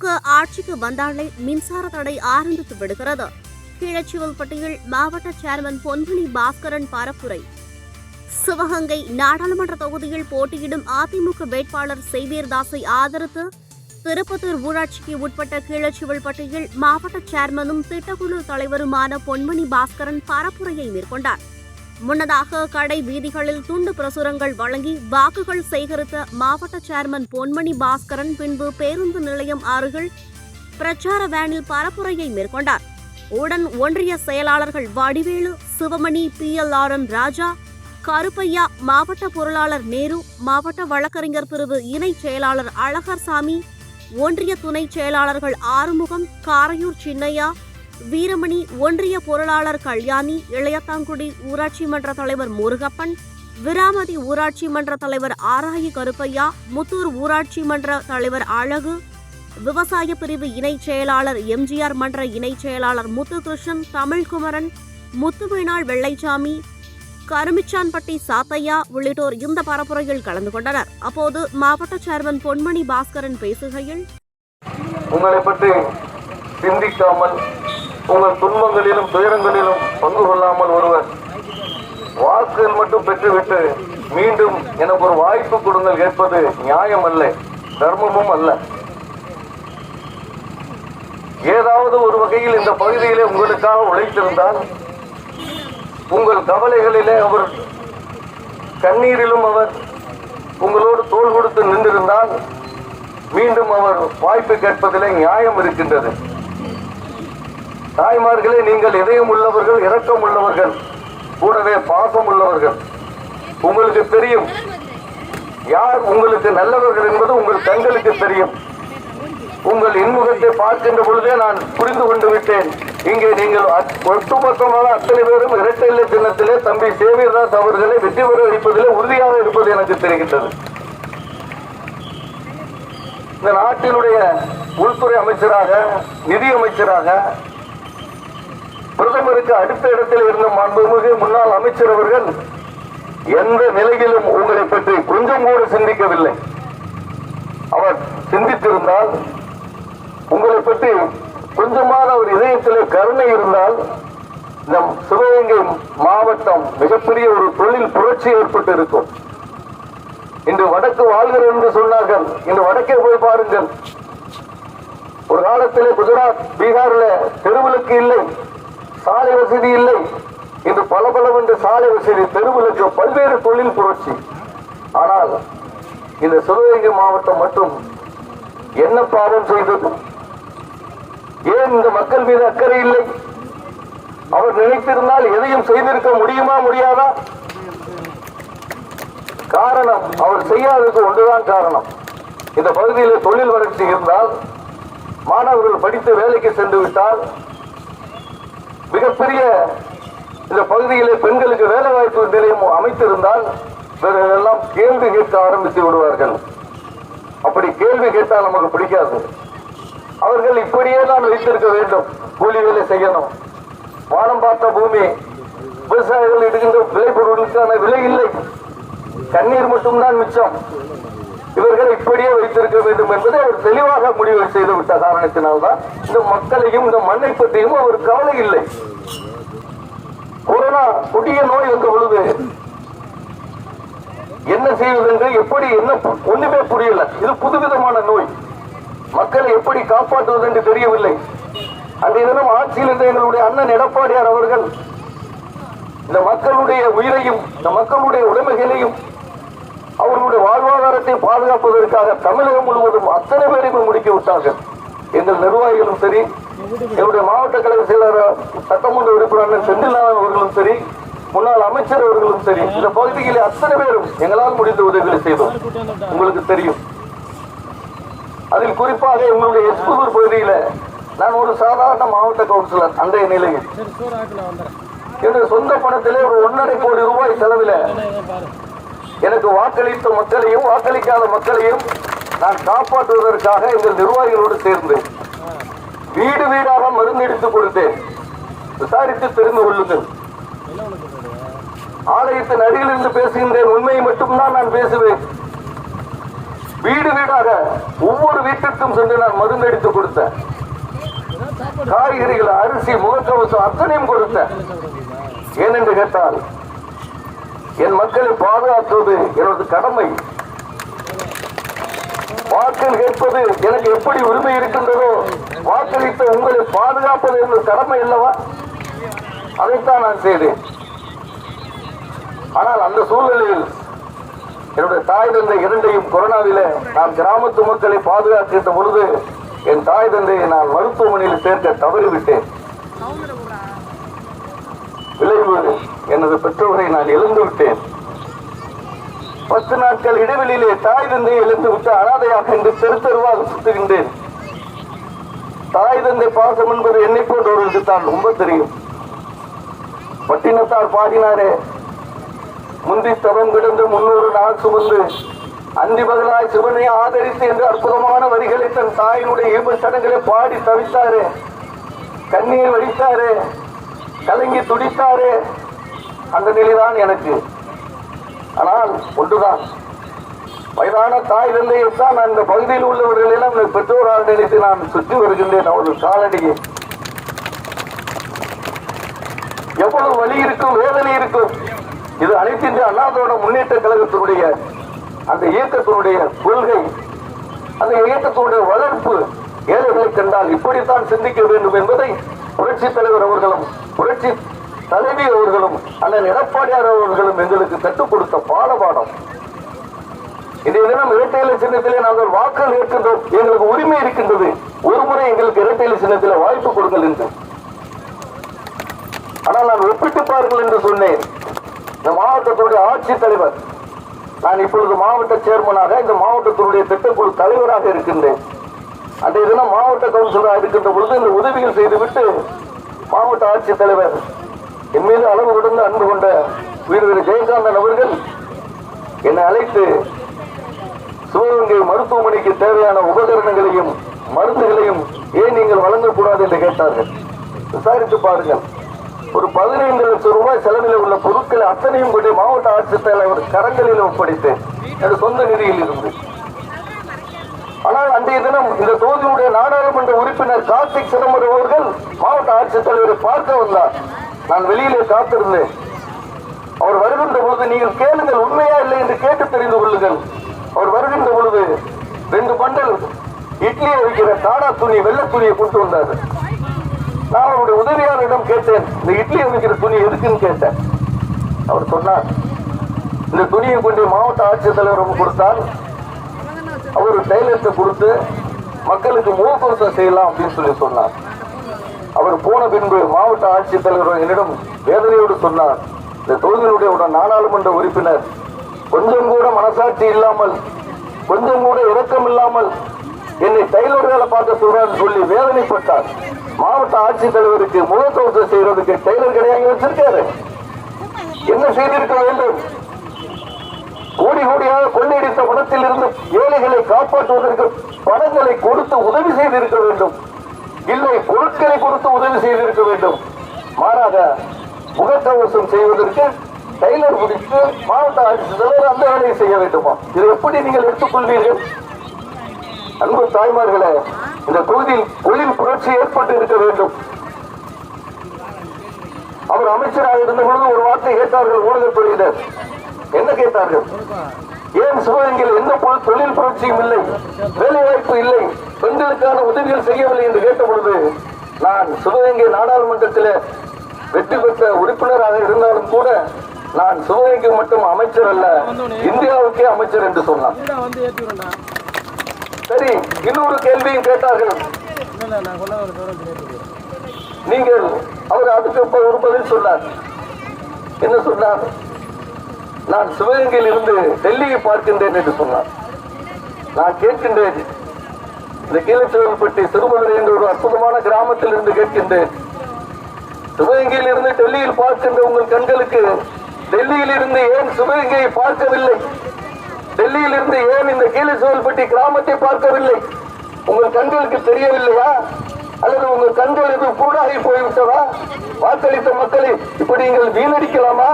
திமுக ஆட்சிக்கு வந்தாலே மின்சார தடை ஆரம்பித்து விடுகிறது. கீழச்சிவல்பட்டியில் மாவட்ட சேர்மன் பொன்மணி பாஸ்கரன் பரப்புரை. சிவகங்கை நாடாளுமன்ற தொகுதியில் போட்டியிடும் அதிமுக வேட்பாளர் செய்வீர்தாஸை ஆதரித்து திருப்பத்தூர் ஊராட்சிக்கு உட்பட்ட கீழச்சிவல்பட்டியில் மாவட்ட சேர்மனும் திட்டக்குழு தலைவருமான பொன்மணி பாஸ்கரன் பரப்புரையை மேற்கொண்டார். முன்னதாக கடை வீதிகளில் துண்டு பிரசுரங்கள் வழங்கி வாக்குகள் சேகரித்த மாவட்ட சேர்மன் பொன்மணி பாஸ்கரன் பின்பு பேருந்து நிலையம் அருகில் பிரச்சார வேனில் பரப்புரையை மேற்கொண்டார். உடன் ஒன்றிய செயலாளர்கள் Vadivelu Sivamani P. L. R. M Raja Karuppaiah மாவட்ட பொருளாளர் நேரு மாவட்ட வழக்கறிஞர் பிரிவு இணை செயலாளர் அழகர்சாமி ஒன்றிய துணை செயலாளர்கள் ஆறுமுகம் காரையூர் சின்னையா வீரமணி ஒன்றிய பொருளாளர் கல்யாணி இளையத்தாங்குடி ஊராட்சி மன்ற தலைவர் முருகப்பன் விராமதி ஊராட்சி மன்ற தலைவர் ஆராயி கருப்பையா முத்தூர் ஊராட்சி மன்ற தலைவர் அழகு விவசாய பிரிவு இணை செயலாளர் எம்ஜிஆர் மன்ற இணை செயலாளர் முத்துகிருஷ்ணன் தமிழ்குமரன் முத்துவேணாள் வெள்ளைச்சாமி கருமிச்சான்பட்டி சாத்தையா உள்ளிட்டோர் இந்த பரப்புரையில் கலந்து கொண்டனர். அப்போது மாவட்ட சேர்மன் பொன்மணி பாஸ்கரன் பேசுகையில் உங்களை பற்றி சிந்திக்காமல் உங்கள் துன்பங்களிலும் துயரங்களிலும் பங்கு கொள்ளாமல் ஒருவர் வாக்குகள் மட்டும் பெற்றுவிட்டு மீண்டும் எனக்கு ஒரு வாய்ப்பு கொடுங்கள் கேட்பது நியாயம் அல்ல தர்மமும் அல்ல. ஏதாவது ஒரு வகையில் இந்த பகுதியிலே உங்களுக்காக உழைத்திருந்தால் உங்கள் கவலைகளிலே அவர் கண்ணீரிலும் அவர் உங்களோடு தோள் கொடுத்து நின்றிருந்தால் மீண்டும் அவர் வாய்ப்பு கேட்பதிலே நியாயம் இருக்கின்றது. தாய்மார்களே நீங்கள் இதயம் உள்ளவர்கள் இரக்கம் உள்ளவர்கள் கூடவே பாசம் உள்ளவர்கள். உங்களுக்கு தெரியும் யார் உங்களுக்கு நல்லவர்கள் என்பது உங்கள் கண்களுக்கு தெரியும். உங்கள் இன்முகத்தை பார்க்கின்ற பொழுதே நான் புரிந்து கொண்டு விட்டேன். இங்கே நீங்கள் ஒட்டுமொத்தமான அத்தனை பேரும் இரட்டை இல்ல சின்னத்திலே தம்பி சேவியர்தாஸ் அவர்களை வெற்றி பெற வைப்பதிலே உறுதியாக இருப்பது எனக்கு தெரிகின்றது. இந்த நாட்டினுடைய உள்துறை அமைச்சராக நிதி அமைச்சராக பிரதமருக்கு அடுத்த இடத்தில் இருந்த மாண்புமிகு முன்னாள் அமைச்சர் அவர்கள் எந்த நிலையிலும் உங்களை பற்றி கொஞ்சம் கூட சிந்திக்கவில்லை. அவர் சிந்தித்திருந்தால் உங்களை பற்றி கொஞ்சமாக அவர் இதயத்திலே கருணை இருந்தால் நம் சிவகங்கை மாவட்டம் மிகப்பெரிய ஒரு தொழில் புரட்சி ஏற்பட்டு இருக்கும். இன்று வடக்கு வாழ்கிறேன் என்று சொன்னார்கள். இன்று வடக்கே போய் பாருங்கள். ஒரு காலத்திலே குஜராத் பீகார்ல தெருவிலுக்கு இல்லை. சாலை வசதி இல்லை. இன்று பல பலவென்று சாலை வசதி தெருவிலுக்கு பல்வேறு தொழில் புரட்சி. ஆனால் இந்த சிவகங்கை மாவட்டம் மட்டும் என்ன பாவம் செய்தது? ஏன் இந்த மக்கள் மீது அக்கறை இல்லை? அவர் நினைத்திருந்தால் எதையும் செய்திருக்க முடியுமா முடியாதா? காரணம் அவர் செய்யாதது ஒன்றுதான் காரணம். இந்த பகுதியில் தொழில் வளர்ச்சி இருந்தால் மாணவர்கள் படித்து வேலைக்கு சென்று விட்டால் மிகப்பெரிய இந்த பகுதியிலே பெண்களுக்கு வேலை வாய்ப்பு நிலையம் அமைத்திருந்தால் இவர்கள் எல்லாம் கேள்வி கேட்க ஆரம்பித்து விடுவார்கள். அப்படி கேள்வி கேட்டால் நமக்கு பிடிக்காது. அவர்கள் இப்படியே தான் வைத்திருக்க வேண்டும். கூலி வேலை செய்யணும். வானம் பார்த்த பூமி விவசாயிகள் எடுக்கின்ற விளைபொருளுக்கான விலை இல்லை. கண்ணீர் மட்டும்தான் மிச்சம். இவர்கள் இப்படியே வைத்திருக்க வேண்டும் என்பதை அவர் தெளிவாக முடிவு செய்து விட்ட காரணத்தினால்தான் இந்த மக்களையும் இந்த மண்ணை பற்றியும் அவர் கவலை இல்லை. கொரோனா கொடிய நோய் வந்த பொழுது என்ன செய்வது என்று எப்படி என்ன ஒண்ணுமே புரியல. இது புதுவிதமான நோய். மக்களை எப்படி காப்பாற்றுவது என்று தெரியவில்லை. அன்றைய தினம் ஆட்சியில் இருந்த எங்களுடைய அண்ணன் எடப்பாடியார் அவர்கள் இந்த மக்களுடைய உயிரையும் இந்த மக்களுடைய உடைமைகளையும் அவர்களுடைய வாழ்வாதாரத்தை பாதுகாப்பதற்காக தமிழகம் முழுவதும் அத்தனை பேரையும் முடிக்க விட்டார்கள். எங்கள் நிர்வாகிகளும் சரி எங்களுடைய மாவட்ட கழக செயலர் சட்டமன்ற உறுப்பினர் செந்தில்நாதன் அவர்களும் சரி முன்னாள் அமைச்சர் அவர்களும் சரி இந்த பகுதிகளில் அத்தனை பேரும் எங்களால் முடிந்த உதவிகளை செய்தோம். உங்களுக்கு தெரியும். அதில் குறிப்பாக எங்களுடைய எஸ்புதூர் பகுதியில் நான் ஒரு சாதாரண மாவட்ட கவுன்சிலர் அன்றைய நிலையில். என்னுடைய சொந்த பணத்திலே ஒரு ஒன்றரை கோடி ரூபாய் செலவில் எனக்கு வாக்களித்த மக்களையும் வாக்களிக்காத மக்களையும் நான் காப்பாற்றுவதற்காக எங்கள் நிர்வாகிகளோடு சேர்ந்து வீடு வீடாக மருந்து கொடுத்தேன். விசாரித்து தெரிந்து கொள்ளுங்கள். ஆலயத்தின் அருகில் இருந்து பேசுகின்றேன். உண்மையை மட்டும்தான் நான் பேசுவேன். வீடு வீடாக ஒவ்வொரு வீட்டிற்கும் சென்று நான் மருந்தடித்து கொடுத்தேன். காய்கறிகள் அரிசி முகக்கவசம் அத்தனையும் கொடுத்தேன். ஏனென்று கேட்டால் என் மக்களை பாதுகாக்குவது எனது கடமை. வாக்கள் கேட்பது எனக்கு எப்படி உரிமை இருக்கின்றதோ வாக்களித்த உங்களை பாதுகாப்பது எனது கடமை அல்லவா? அதைத்தான் நான் செய்தேன். ஆனால் அந்த சூழ்நிலையில் என்னுடைய தாய் தந்தை இரண்டையும் கொரோனாவில நான் கிராமத்து மக்களை பாதுகாக்கின்ற பொழுது என் தாய் தந்தையை நான் மருத்துவமனையில் சேர்க்க தவறிவிட்டேன். விளைவு எனது பெற்றோரை நான் இழந்து விட்டேன். பத்து நாட்கள் இடைவெளியிலே தாய் தந்தையை இழந்து விட்டு அனாதையாக என்று தெரு தெருவாக சுத்துகின்றேன். தாய் தந்தை பாசம் என்பது என்னை போன்றவர்களுக்கு தான் ரொம்ப தெரியும். பட்டினத்தார் பாடினாரே முந்தி தவம் கிடந்து முன்னூறு நாள் சுமந்து அந்தி பகலாய் சிவனை ஆதரித்து என்று அற்புதமான வரிகளை தன் தாயினுடைய ஈர்ப்பு சடங்களை பாடி தவித்தாரே கண்ணீர் வடித்தாரே கலங்கி துடித்தாரே. அந்த நிலைதான் எனக்கு. ஆனால் ஒன்றுதான். வயதான தாய் தந்தையைத்தான் நான் அந்த பகுதியில் உள்ளவர்களெல்லாம் பெற்றோரால் நினைத்து நான் சுற்றி வருகின்றேன். அவரது காலடியை எவ்வளவு வலி இருக்கும் வேதனை இருக்கும். இது அனைத்து அண்ணாதோட முன்னேற்ற கழகத்தினுடைய அந்த இயக்கத்தினுடைய கொள்கை. அந்த இயக்கத்தினுடைய வளர்ப்பு. ஏழைகளை கண்டால் இப்படித்தான் சிந்திக்க வேண்டும் என்பதை புரட்சி தலைவர் அவர்களும் புரட்சி தலைவி அவர்களும் அண்ணன் எடப்பாடியார் அவர்களும் எங்களுக்கு கற்றுக் கொடுத்த பாடபாடம் இன்றைய தினம் இரட்டையில சின்னத்திலே நாங்கள் வாக்கள் இருக்கின்றோம் எங்களுக்கு உரிமை இருக்கின்றது. ஒரு முறை எங்களுக்கு இரட்டையில சின்னத்தில் வாய்ப்பு கொடுங்கள் என்று. ஆனால் நான் ஒப்பிட்டு பாருங்கள் என்று சொன்னேன். இந்த மாவட்டத்துடைய ஆட்சித்தலைவர் நான் இப்பொழுது மாவட்ட சேர்மனாக இந்த மாவட்டத்தினுடைய திட்டக்குழு தலைவராக இருக்கின்றேன். அன்றைய தினம் மாவட்ட கவுன்சிலராக இருக்கின்ற பொழுது இந்த உதவிகள் செய்துவிட்டு மாவட்ட ஆட்சித்தலைவர் என் மீது அளவு கொடுத்து அன்பு கொண்ட வீரர் ஜெயகாந்தன் அவர்கள் என்னை அழைத்து சிவகங்கை மருத்துவமனைக்கு தேவையான உபகரணங்களையும் மருந்துகளையும் ஏன் நீங்கள் வழங்கக்கூடாது என்று கேட்டார்கள். விசாரித்து பாருங்கள். ஒரு பதினைந்து லட்சம் ரூபாய் செலவில் உள்ள பொருட்களை அத்தனையும் கொண்டு மாவட்ட ஆட்சித்தலைவர் கரங்களில் ஒப்படைத்தேன். எனது சொந்த நிதியில் இருந்து ஆனால் அன்றைய தினம் இந்த தொகுதியுடைய நாடாளுமன்ற உறுப்பினர் கார்த்திக் சிதம்பரம் அவர்கள் மாவட்ட ஆட்சித்தலைவரை பார்க்க வந்தார். நான் வெளியிலே காத்திருந்தேன். அவர் வருகின்ற பொழுது நீங்கள் கேளுங்கள் உண்மையா இல்லை என்று கேட்டு தெரிந்து கொள்ளுங்கள். அவர் வருகின்ற பொழுது ரெண்டு பண்டல் இட்லியை வைக்கிற காடா துணி வெள்ளை துணியை கொண்டு வந்தார். நான் அவருடைய உதவியாளரிடம் கேட்டேன் இந்த இட்லி வைக்கிற துணி எதுக்குன்னு கேட்டேன். அவர் சொன்னார் இந்த துணியை கொண்டு மாவட்ட ஆட்சித்தலைவரும் கொடுத்தால் அவர் டைலர்ட்டை கொடுத்து மக்களுக்கு முகக்கவசம் செய்யலாம் அப்படின்னு சொல்லி சொன்னார். அவர் போன பின்பு மாவட்ட ஆட்சித்தலைவர் என்னிடம் வேதனையோடு சொன்னார். இந்த தொகுதியினுடைய ஒரு நாடாளுமன்ற உறுப்பினர் கொஞ்சம் கூட மனசாட்சி இல்லாமல் கொஞ்சம் கூட இரக்கம் இல்லாமல் என்னை டைலர் வேலை பார்க்க சொல்றான்னு சொல்லி வேதனைப்பட்டார். மாவட்ட ஆட்சித்தலைவருக்கு முகக்கவசம் செய்யறதுக்கு டைலர் கிடையாது வச்சிருக்காரு. என்ன செய்திருக்க வேண்டும்? கோடி கோடியாக கொள்ளையடித்த பணத்தில் இருந்து ஏழைகளை காப்பாற்றுவதற்கு பணங்களை கொடுத்து உதவி செய்திருக்க வேண்டும். இல்லை பொருட்களை கொடுத்து உதவி செய்திருக்க வேண்டும். மாறாக முகக்கவசம் செய்வதற்கு டைலர் முடித்து மாவட்ட ஆட்சித்தலைவர் அந்த வேலையை செய்ய வேண்டுமா? இதை எப்படி நீங்கள் எடுத்துக்கொள்வீர்கள்? அன்பு தாய்மார்களே இந்த தொகுதியில் தொழில் புரட்சி ஏற்பட்டு இருக்க வேண்டும். அவர் அமைச்சராக இருந்த பொழுது ஒரு வார்த்தை கேட்டார்கள் ஊடகத்துறையினர் என்ன கேட்டார்கள்? ஏன் சிவகங்கையில் எந்த பொ- தொழில் புரட்சியும் இல்லை வேலை வாய்ப்பு இல்லை பெண்களுக்கான உதவிகள் செய்யவில்லை என்று கேட்டபொழுது நான் சிவகங்கை நாடாளுமன்றத்தில் வெற்றி பெற்ற உறுப்பினராக இருந்தாலும் கூட நான் சிவகங்கை மட்டும் அமைச்சர் அல்ல இந்தியாவுக்கே அமைச்சர் என்று சொன்னான் சரி இன்னொரு கேள்வியும் கேட்டார்கள். நீங்கள் அவர் அதுக்கு ஒரு பதில் சொன்னார். என்ன சொன்னார்? நான் சிவகங்கையில் இருந்து டெல்லியை பார்க்கின்றேன் என்று சொன்னார். நான் கேட்கின்றேன். இந்த கீழச்சோல்பட்டி சிறுமதுரை என்ற ஒரு அற்புதமான கிராமத்தில் இருந்து கேட்கின்றேன். சிவகங்கையில் இருந்து டெல்லியில் பார்க்கின்ற உங்கள் கண்களுக்கு டெல்லியில் இருந்து ஏன் சிவகங்கையை பார்க்கவில்லை? டெல்லியில் இருந்து ஏன் இந்த கீழச்சோல்பட்டி கிராமத்தை பார்க்கவில்லை? உங்கள் கண்களுக்கு தெரியவில்லையா? அல்லது உங்கள் கண்கள் எதுவும் கூடாகி போய்விட்டதா? வாக்களித்த மக்களை இப்படி நீங்கள் வீணடிக்கலாமா?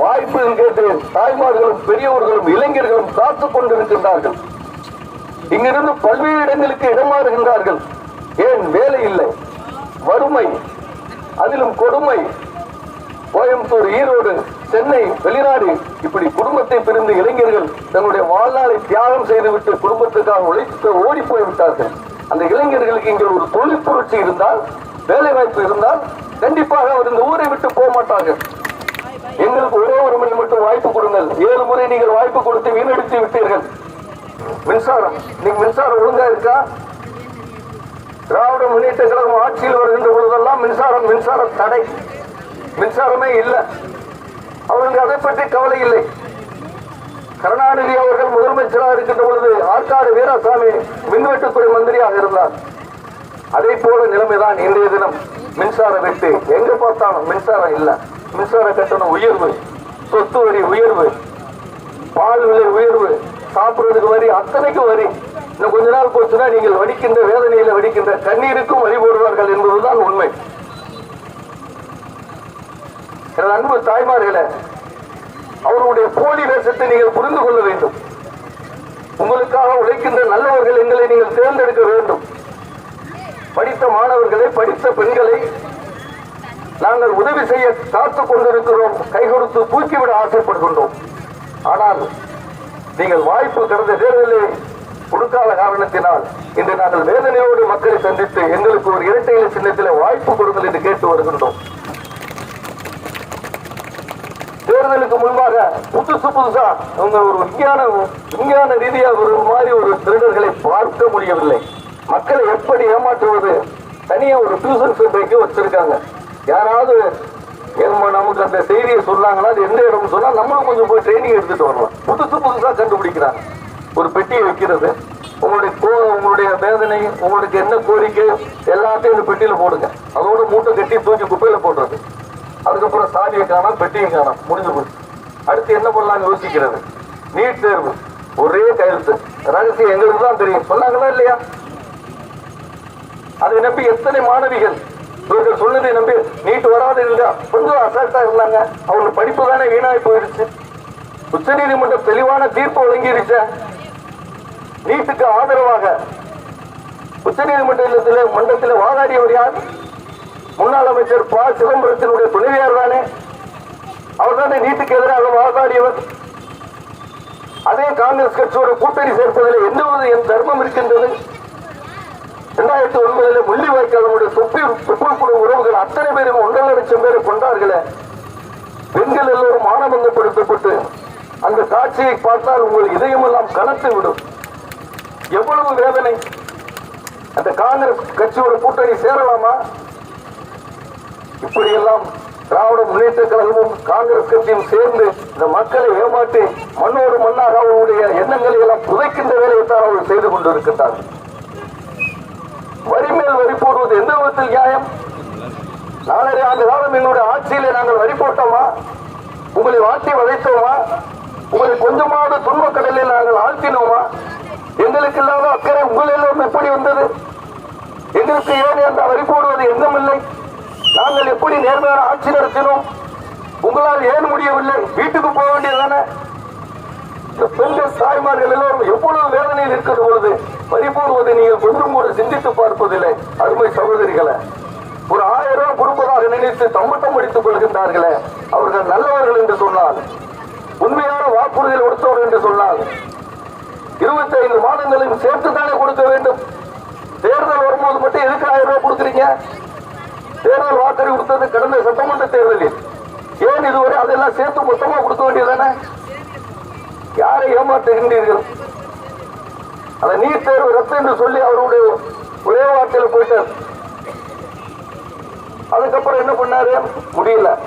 வாய்ப்பு கேட்டு தாய்மார்களும் பெரியவர்களும் இளைஞர்களும் காத்துக் கொண்டிருக்கின்றார்கள். இங்கிருந்து பல்வேறு இடங்களுக்கு இடமாறுகின்றார்கள். ஏன் வேலை இல்லை? வறுமை அதிலும் கொடுமை. கோயம்புத்தூர் ஈரோடு சென்னை வெளிநாடு இப்படி குடும்பத்தை பிரிந்த இளைஞர்கள் தன்னுடைய வாழ்நாளை தியாகம் செய்துவிட்டு குடும்பத்துக்காக உழைத்து ஓடி போய்விட்டார்கள். அந்த இளைஞர்களுக்கு இங்கே ஒரு தொழில் புரட்சி இருந்தால் வேலை வாய்ப்பு இருந்தால் கண்டிப்பாக அவர் இந்த ஊரை விட்டு போக மாட்டார்கள் எங்களுக்கு ஒரே ஒரு முறை மட்டும் வாய்ப்பு கொடுங்கள். ஏழு முறை நீங்கள் வாய்ப்பு கொடுத்து வீணடித்து விட்டீர்கள். மின்சாரம். நீங்க மின்சாரம் ஒழுங்கா இருக்கா? திராவிட முன்னேற்ற கழகம் ஆட்சியில் வருகின்ற பொழுதெல்லாம் மின்சாரம் மின்சார தடை. மின்சாரமே இல்லை. அவர்களுக்கு அதை பற்றி கவலை இல்லை. கருணாநிதி அவர்கள் முதலமைச்சராக இருக்கின்ற பொழுது ஆற்காடு வீராசாமி மின்வெட்டுத்துறை மந்திரியாக இருந்தார். அதே போல நிலைமைதான் இன்றைய தினம். மின்சார வெட்டு. எங்க பார்த்தாலும் மின்சாரம் இல்லை. மின்சார கட்டணம் உயர்வு சொத்து வரி உயர்வு பால் விலை உயர்வு சாப்பிடுறதுக்கு வரி அத்தனைக்கு வரி. இன்னும் கொஞ்ச நாள் போச்சுன்னா நீங்கள் வடிக்கின்ற வேதனையில் வடிக்கின்ற கண்ணீருக்கும் வழி போடுவார்கள் என்பதுதான் உண்மை. எனது அன்பு தாய்மார்களே அவருடைய போலி வேஷத்தை நீங்கள் புரிந்து கொள்ள வேண்டும். உங்களுக்காக உழைக்கின்ற நல்லவர்கள் எங்களை நீங்கள் தேர்ந்தெடுக்க வேண்டும். படித்த மாணவர்களை படித்த பெண்களை நாங்கள் உதவி செய்ய காத்துக் கொண்டிருக்கிறோம் கை கொடுத்து தூக்கிவிட ஆசைப்படுகின்றோம். ஆனால் நீங்கள் வாய்ப்பு கடந்த தேர்தலில் கொடுக்காத காரணத்தினால் இன்று நாங்கள் வேதனையோடு மக்களை சந்தித்து எங்களுக்கு ஒரு இரட்டை இலை சின்னத்தில் வாய்ப்பு கொடுங்கள் என்று கேட்டு வருகின்றோம். தேர்தலுக்கு முன்பாக புதுசு புதுசா அவங்க ஒரு விஞ்ஞான விஞ்ஞான ரீதியாக ஒரு மாதிரி ஒரு திருடர்களை பார்க்க முடியவில்லை. மக்களை எப்படி ஏமாற்றுவது? தனியா ஒரு டியூஷன் சென்டருக்கு வச்சிருக்காங்க. யாராவது நம்ம- நமக்கு அந்த செய்தியை சொன்னாங்கன்னா அது எந்த இடம்னு சொன்னா நம்மளும் கொஞ்சம் போய் ட்ரைனிங் எடுத்துட்டு வரலாம். புதுசு புதுசா கண்டுபிடிக்கிறாங்க. ஒரு பெட்டியை வைக்கிறது. உங்களுடைய கோ- உங்களுடைய வேதனை உங்களுக்கு என்ன கோரிக்கை எல்லாத்தையும் இந்த பெட்டியில போடுங்க. அதோட மூட்டை கட்டி தூக்கி குப்பையில போடுறது. அதுக்கப்புறம் சாதியை காணோம் பெட்டியும் காணாம். முடிஞ்சு போச்சு. அடுத்து என்ன பண்ணலாம்னு யோசிக்கிறது? நீட் தேர்வு. ஒரே கையெழுத்து. ரகசியம் எங்களுக்கு தான் தெரியும். சொன்னாங்களா இல்லையா? அதை நம்பி எத்தனை மாணவிகள் இவர்கள் சொன்னதை நம்பி நீட்டு வராது இருந்தா கொஞ்சம் அசால்ட்டா இருந்தாங்க. அவங்க படிப்பு தானே வீணாய் போயிடுச்சு. உச்ச நீதிமன்றம் தெளிவான தீர்ப்பு வழங்கிடுச்ச. நீட்டுக்கு ஆதரவாக உச்ச நீதிமன்றத்தில் மன்றத்தில் வாதாடியவர் யார்? முன்னாள் அமைச்சர் ப. சிதம்பரத்தினுடைய துணைவியார் தானே. அவர் தானே நீட்டுக்கு எதிராக வாதாடியவர். அதே காங்கிரஸ் கட்சியோட கூட்டணி சேர்ப்பதில் எந்த என் தர்மம் இருக்கின்றது? இரண்டாயிரத்தி ஒன்பதுல முள்ளிவாய்க்காலனுடைய தொப்பி தொப்புள்குட உறவுகள் அத்தனை பேரும் ஒன்றரை லட்சம் பேரை கொண்டார்களே. பெண்கள் எல்லோரும் மானபங்கப்படுத்தப்பட்டு அந்த காட்சியை பார்த்தால் உங்கள் இதயமெல்லாம் கனத்து விடும். எவ்வளவு வேதனை. அந்த காங்கிரஸ் கட்சியோட கூட்டணி சேரலாமா? இப்படியெல்லாம் திராவிட முன்னேற்ற கழகமும் காங்கிரஸ் கட்சியும் சேர்ந்து இந்த மக்களை ஏமாற்றி மண்ணோடு மண்ணாக அவர்களுடைய எண்ணங்களை எல்லாம் புதைக்கின்ற வேலையை தான் அவர்கள் செய்து கொண்டிருக்கின்றார்கள். வரி மேல் வரி போடுவது எந்த விதத்தில் நியாயம்? நாலரை ஆண்டு காலம் எங்களுடைய ஆட்சியிலே நாங்கள் வரி போட்டோமா? உங்களை வாட்டி வதைத்தோமா? உங்களை கொஞ்சமாவது துன்பக்கடலில் நாங்கள் ஆழ்த்தினோமா? எங்களுக்கு இல்லாத அக்கறை உங்கள் எல்லோரும் எப்படி வந்தது? எங்களுக்கு ஏன் அந்த வரி போடுவது எந்தமில்லை நாங்கள் எப்படி நேர்மையான ஆட்சி நடத்தினோம்? உங்களால் ஏன் முடியவில்லை? வீட்டுக்கு போக வேண்டியதானே இந்த பெண்கள் தாய்மார்கள் எல்லோரும் எவ்வளவு வேதனையில் இருக்கிற பொழுது பறிபோடுவதை நீங்கள் கொஞ்சம் கூட சிந்தித்து பார்ப்பதில்லை. அருமை சகோதரிகளை ஒரு ஆயிரம் ரூபாய் கொடுப்பதாக நினைத்து தம்பட்டம் அடித்துக் கொள்கின்றார்களே அவர்கள் நல்லவர்கள் என்று சொன்னால் உண்மையான வாக்குறுதிகள் கொடுத்தவர் என்று சொன்னால் இருபத்தி ஐந்து மாதங்களையும் சேர்த்து தானே கொடுக்க வேண்டும்? தேர்தல் வரும்போது மட்டும் எதுக்கு ஆயிரம் ரூபாய் கொடுக்குறீங்க? தேர்தல் வாக்குறுதி கொடுத்தது கடந்த சட்டமன்ற தேர்தலில். ஏன் இதுவரை அதெல்லாம் சேர்த்து மொத்தமா கொடுக்க வேண்டியதானே யாரை ஏமாற்றுகின்றீர்கள்? அந்த நீர் தேர்வு ரத்து என்று சொல்லி அவருடைய ஒரே வார்த்தையில் போயிட்டார். அதுக்கப்புறம் என்ன பண்ணாரு? முடியல.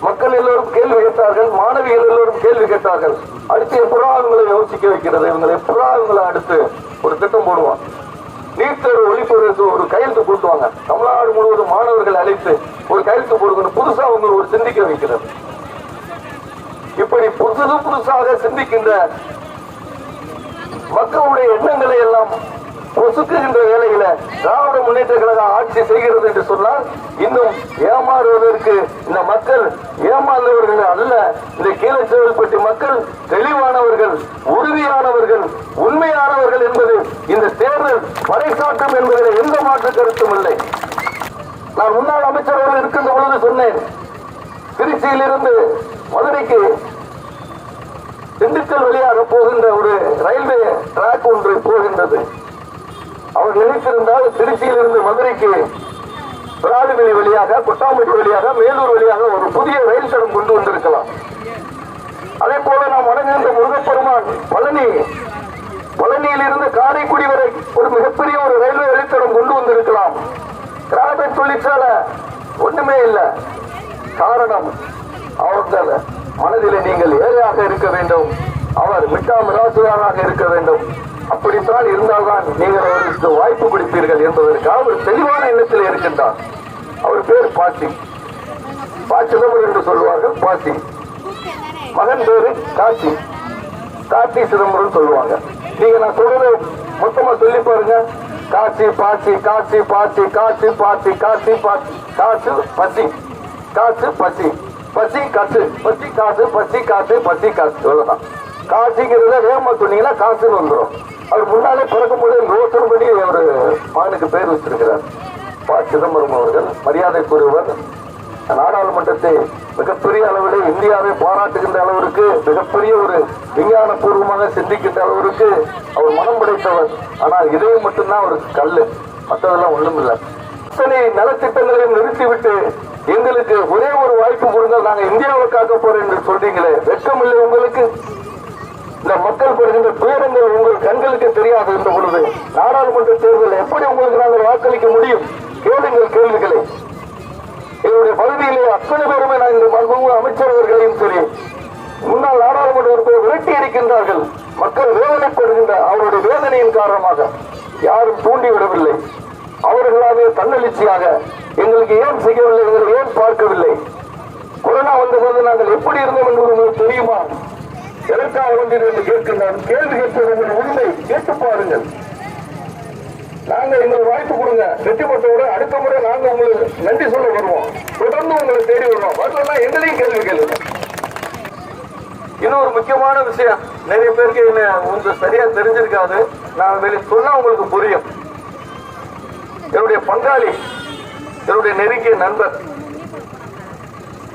மக்கள் எல்லோரும் கேள்வி கேட்டார்கள் மாணவிகள் எல்லோரும் கேள்வி கேட்டார்கள். அடுத்து எப்படா இவங்களை யோசிக்க வைக்கிறது இவங்களை எப்படா இவங்களை அடுத்து ஒரு திட்டம் போடுவான். நீட் தேர்வு ஒழிப்பதற்கு ஒரு கையெழுத்து போட்டுவாங்க. தமிழ்நாடு முழுவதும் மாணவர்கள் அழைத்து ஒரு கையெழுத்து போடுங்கன்னு புதுசா அவங்க ஒரு சிந்திக்க வைக்கிறது. இப்படி புதுசு புதுசாக சிந்திக்கின்ற மக்களுடைய எண்ணங்களை எல்லாம் பொசுக்குகின்ற வேலையில திராவிட முன்னேற்ற கழகம் ஆட்சி செய்கிறது என்று சொன்னால் இன்னும் ஏமாறுவதற்கு இந்த மக்கள் ஏமாந்தவர்கள் அல்ல. இந்த கீழச்செவல்பட்டி மக்கள் தெளிவானவர்கள் உறுதியானவர்கள் உண்மையானவர்கள் என்பது இந்த தேர்தல் பறைசாற்றும் என்பதில் எந்த மாற்று கருத்தும் இல்லை. நான் முன்னாள் அமைச்சரோடு இருக்கின்ற பொழுது சொன்னேன் திருச்சியிலிருந்து மதுரைக்கு திண்டுக்கல் வழியாக போகின்ற ஒரு ரயில்வே டிராக் ஒன்று போகின்றது. அவர் நினைத்திருந்தால் திருச்சியிலிருந்து மதுரைக்கு விராலிவெளி வழியாக கொட்டாம்பட்டி வழியாக மேலூர் வழியாக ஒரு புதிய ரயில் தடம் கொண்டு வந்திருக்கலாம். அதே போல நாம் வணங்குகின்ற முருகப்பெருமான் பழனி பழனியிலிருந்து காரைக்குடி வரை ஒரு மிகப்பெரிய ஒரு ரயில்வே வழித்தடம் கொண்டு வந்திருக்கலாம். கிராபைட் தொழிற்சாலை ஒண்ணுமே இல்லை. காரணம் அவர்கள் மனதிலே நீங்கள் ஏழையாக இருக்க வேண்டும். அவர் மிட்டா மிராசுதாராக இருக்க வேண்டும். அப்படித்தான் இருந்தால்தான் நீங்கள் அவருக்கு வாய்ப்பு கொடுப்பீர்கள் என்பதற்காக ஒரு தெளிவான எண்ணத்தில் இருக்கின்றார். அவர் பேர் பாட்டி. பாச்சிதம்பரம் என்று சொல்லுவார்கள் பாட்டி. மகன் பேரு காட்சி கார்த்தி சிதம்பரம் சொல்லுவாங்க. நீங்க நான் சொல்றது மொத்தமா சொல்லி பாருங்க. காட்சி பாச்சி காட்சி பாச்சி காட்சி பாச்சி காட்சி பாச்சி காசு பசி. காசு பசி. பசி காசு பசி காசு பசி காசு பசி காசு இவ்வளவுதான் காசுங்கிறத வேகமா சொன்னீங்கன்னா காசுன்னு வந்துடும் அவர் முன்னாலே பிறக்கும் போது யோசனை பண்ணி அவர் மகனுக்கு பேர் வச்சிருக்கிறார். ப. சிதம்பரம் அவர்கள் மரியாதைக்குரியவர் நாடாளுமன்றத்தை மிகப்பெரிய அளவில் இந்தியாவை பாராட்டுகின்ற அளவிற்கு மிகப்பெரிய ஒரு விஞ்ஞான பூர்வமாக சிந்திக்கின்ற அளவிற்கு அவர் மனம் படைத்தவர். ஆனால் இதயம் மட்டும்தான் ஒரு கல் மற்றதெல்லாம் ஒன்றும் இல்லை இத்தனை நலத்திட்டங்களையும் நிறுத்திவிட்டு எங்களுக்கு ஒரே ஒரு வாய்ப்பு கொடுங்கள் நாங்க இந்தியாவில் காக்க போறோம் என்று சொல்றீங்களே வெட்கம் இல்லை உங்களுக்கு? இந்த மக்கள் படுகின்ற துயரங்கள் உங்கள் கண்களுக்கு தெரியாது என்ற பொழுது நாடாளுமன்ற தேர்தல் எப்படி உங்களுக்கு நாங்கள் வாக்களிக்க முடியும்? கேளுங்கள் கேள்விகளை. என்னுடைய பகுதியிலே அத்தனை பேருமே நான் இந்த மண்புமிகு அமைச்சரவர்களையும் சரி முன்னாள் நாடாளுமன்ற உறுப்பினர் விரட்டி இருக்கின்றார்கள் மக்கள் வேதனைப்படுகின்ற அவருடைய வேதனையின் காரணமாக யாரும் தூண்டிவிடவில்லை. அவர்களாகவே தன்னெழுச்சியாக எங்களுக்கு ஏன் செய்யவில்லை? எங்களை ஏன் பார்க்கவில்லை? கொரோனா வந்தபோது நாங்கள் எப்படி இருந்தோம் என்பது உங்களுக்கு தெரியுமா? எதற்காக வந்தீர்கள் என்று கேட்கின்றான். கேள்வி கேட்பது உண்மை கேட்டு பாருங்கள். நாங்க எங்களுக்கு வாய்ப்பு கொடுங்க. வெற்றி அடுத்த முறை நாங்க உங்களுக்கு நன்றி சொல்ல வருவோம். தொடர்ந்து உங்களை தேடி வருவோம். வரலன்னா எங்களையும் கேள்வி கேளுங்க. இன்னொரு முக்கியமான விஷயம். நிறைய பேருக்கு என்ன கொஞ்சம் சரியா தெரிஞ்சிருக்காது. நான் வெளியே சொன்னா உங்களுக்கு புரியும். என்னுடைய பங்காளி என்னுடைய நெருங்கிய நண்பர்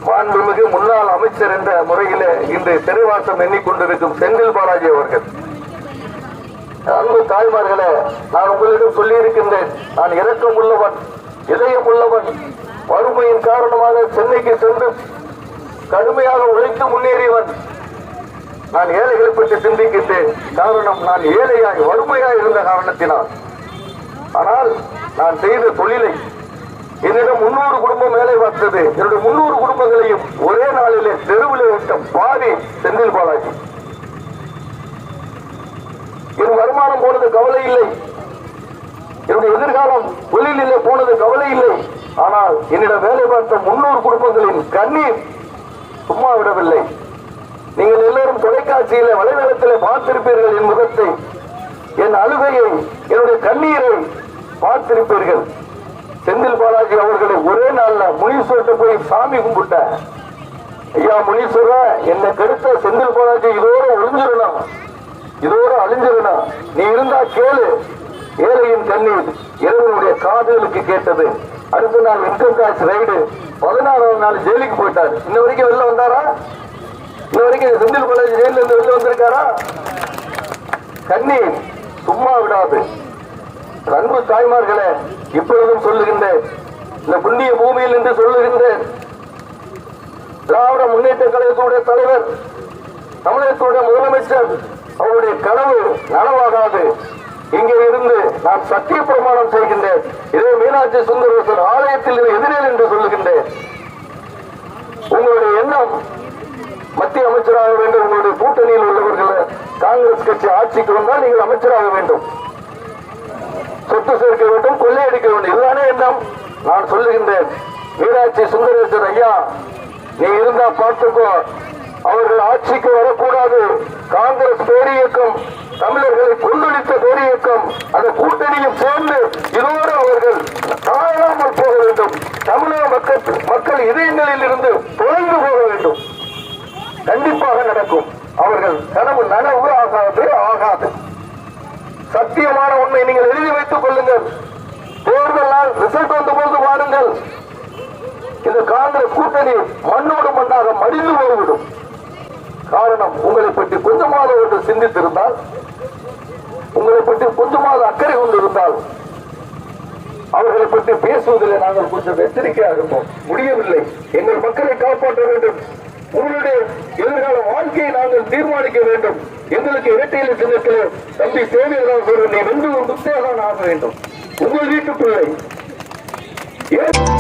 மாண்புமிகு முன்னாள் அமைச்சர் என்ற முறையிலே இன்று சிறைவாசம் எண்ணிக்கொண்டிருக்கும் செந்தில் பாலாஜி அவர்கள். அன்பு தாய்மார்களே நான் உங்களிடம் சொல்லியிருக்கின்றேன். நான் இரக்கம் உள்ளவன் இதயம் உள்ளவன் வறுமையின் காரணமாக சென்னைக்கு சென்று கடுமையாக உழைத்து முன்னேறியவன். நான் ஏழைகளை பற்றி சிந்திக்கின்றேன். காரணம் நான் ஏழையாய் வறுமையாய் இருந்த காரணத்தினால். ஆனால் நான் செய்த தொழிலை குடும்பம் என்னுடைய முன்னூறு குடும்பங்களையும் ஒரே நாளிலே தெருவில் விட்ட பாதி செந்தில் பாலாஜி. என் வருமானம் போனது கவலை இல்லை. என்னுடைய எதிர்காலம் தொழிலிலே போனது கவலை இல்லை. ஆனால் என்னிடம் வேலை பார்த்த முன்னூறு குடும்பங்களின் கண்ணீர் சும்மா விடவில்லை. நீங்கள் எல்லோரும் தொலைக்காட்சியில வலைதளத்திலே பார்த்திருப்பீர்கள் என் முகத்தை. என் அழுகையை என்னுடைய கண்ணீரை பார்த்திருப்பீர்கள். செந்தில் பாலாஜி அவர்களை ஒரே நாள்ல முனீஸ்வரத்தை போய் சாமி கும்பிட்டேன். ஐயா முனீஸ்வர என்னை கெடுத்த செந்தில் பாலாஜி இதோட ஒளிஞ்சிடணும். இதோட அழிஞ்சிடணும். நீ இருந்தா கேளு. ஏழையின் கண்ணீர் இறைவனுடைய காதுகளுக்கு கேட்டது. அடுத்த நாள் இன்கம் டாக்ஸ் ரைடு. பதினாறாவது நாள் ஜெயிலுக்கு போயிட்டார். இன்ன வரைக்கும் வெளில வந்தாரா? இன்ன வரைக்கும் செந்தில் பாலாஜி ஜெயில இருந்து வெளில வந்திருக்காரா? கண்ணீர் சும்மா விடாது. அன்பு தாய்மார்களே இப்பொழுதும் சொல்லுகின்றேன். இந்த புண்ணிய பூமியில் என்று சொல்லுகின்றேன். திராவிட முன்னேற்ற கழகத்துடைய தலைவர் தமிழகத்துடைய முதலமைச்சர் அவருடைய கனவு நனவாகாது. இங்கே இருந்து நான் சத்திய பிரமாணம் செய்கின்றேன். இதே மீனாட்சி சுந்தரேஸ்வர் ஆலயத்தில் எதிரேல் என்று சொல்லுகின்றேன். உங்களுடைய எண்ணம் மத்திய அமைச்சராக வேண்டும். உங்களுடைய கூட்டணியில் உள்ளவர்கள் காங்கிரஸ் கட்சி ஆட்சிக்கு வந்தால் நீங்கள் அமைச்சராக வேண்டும். சொத்து சேர்க்க வேண்டும் கொள்ளையடிக்க வேண்டும். இதுதானே எண்ணம்? நான் சொல்லுகின்றேன். மீனாட்சி சுந்தரேசன் ஐயா நீ இருந்தா பார்த்துக்கோ. அவர்கள் ஆட்சிக்கு வரக்கூடாது. காங்கிரஸ் பேரியக்கம் தமிழர்களை கொண்டொழித்த பேரியக்கம் அந்த கூட்டணியும் சேர்ந்து இதோடு அவர்கள் காணாமல் போக வேண்டும். தமிழக மக்கள் மக்கள் இதயங்களில் இருந்து தொலைந்து போக வேண்டும். கண்டிப்பாக நடக்கும். அவர்கள் கனவு நனவு ஆகாது ஆகாது. சத்தியமான உண்மை நீங்கள் எழுதி வைத்துக் கொள்ளுங்கள் தேர்தல் நாள் ரிசல்ட் வந்த போது பாருங்கள் இந்த காங்கிரஸ் கூட்டணி மண்ணோடு மண்ணாக மடிந்து போய்விடும். காரணம் உங்களை பற்றி கொஞ்சமாவது ஒன்று சிந்தித்திருந்தால் உங்களை பற்றி கொஞ்சமாவது அக்கறை கொண்டிருந்தால் அவர்களை பற்றி பேசுவதில் நாங்கள் கொஞ்சம் எச்சரிக்கையாக இருப்போம். முடியவில்லை. எங்கள் மக்களை காப்பாற்ற வேண்டும். உங்களுடைய எதிர்கால வாழ்க்கையை நாங்கள் தீர்மானிக்க வேண்டும். எங்களுக்கு இரட்டையில சின்னத்தில் தம்பி சேவையெல்லாம் நீ வென்று ஒரு முத்தேதான் ஆக வேண்டும். உங்கள் வீட்டு பிள்ளை ஏன்